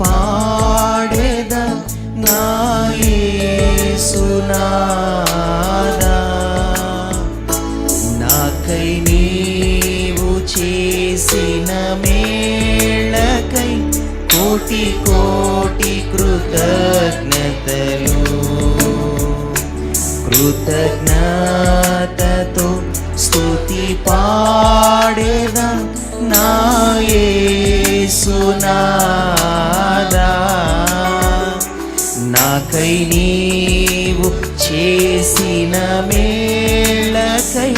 పాడేద నాయసునాదా నాకై నీవు చేసిన మేళకై కోటి కోటి కృతజ్ఞతలు. కృతజ్ఞతతో స్తుతి పాడేదా నాయే सुना కై నీవు చేసిన మేళకై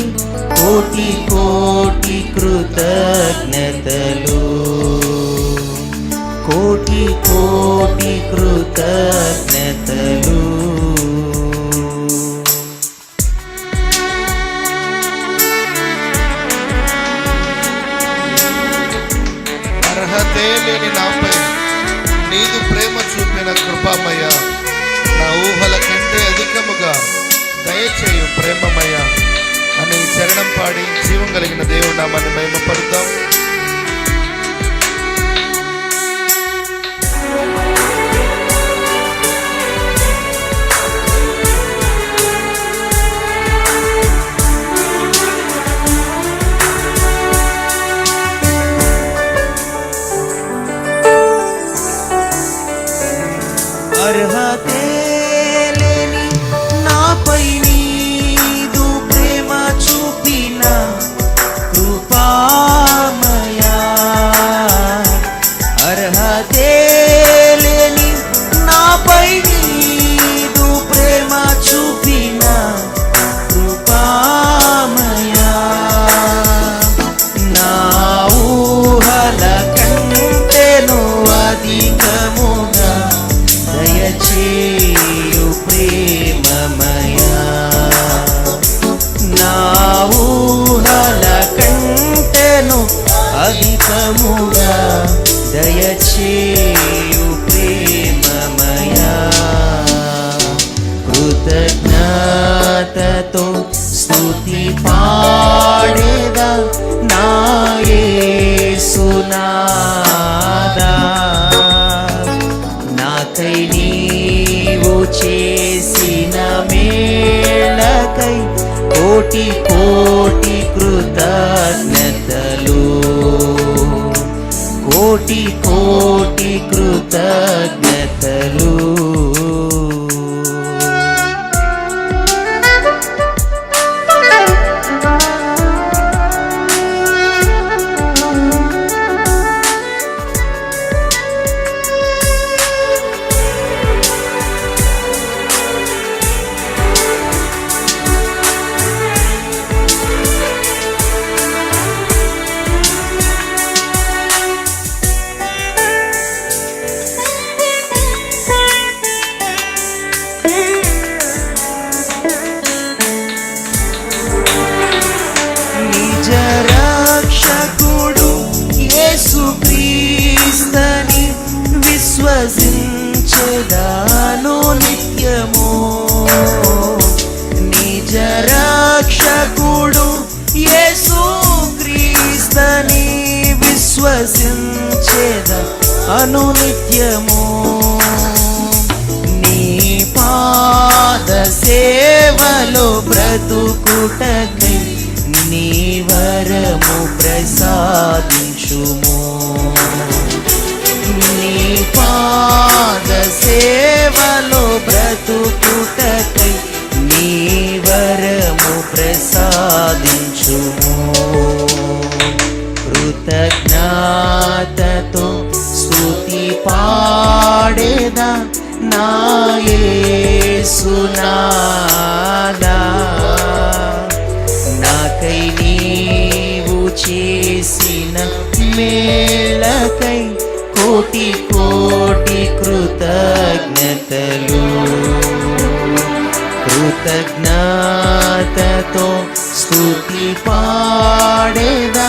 కోటి కోటి కృతజ్ఞతలు. కోటి కోటి కృతజ్ఞతలు. అర్హతే లేని నాపై నీదు ప్రేమ చూపిన కృపామయ జీవం కలిగిన దేవుడు నామాన్ని మహిమపడతాం కోటి కోటి కృతజ్ఞతలు. కోటి కోటి కృతజ్ఞతలు. విశ్వసించేద అనునిత్యము? నీ పాద సేవలో బ్రతుకుటకై నీ వరము ప్రసాదించుము. నీ పా కృతజ్ఞాతతో స్థుతి పాడేదా నా నాకై నీవు చేసిన మేళకై కోటి కోటి కృతజ్ఞతలు కృతజ్ఞతతో స్థుతి పాడేదా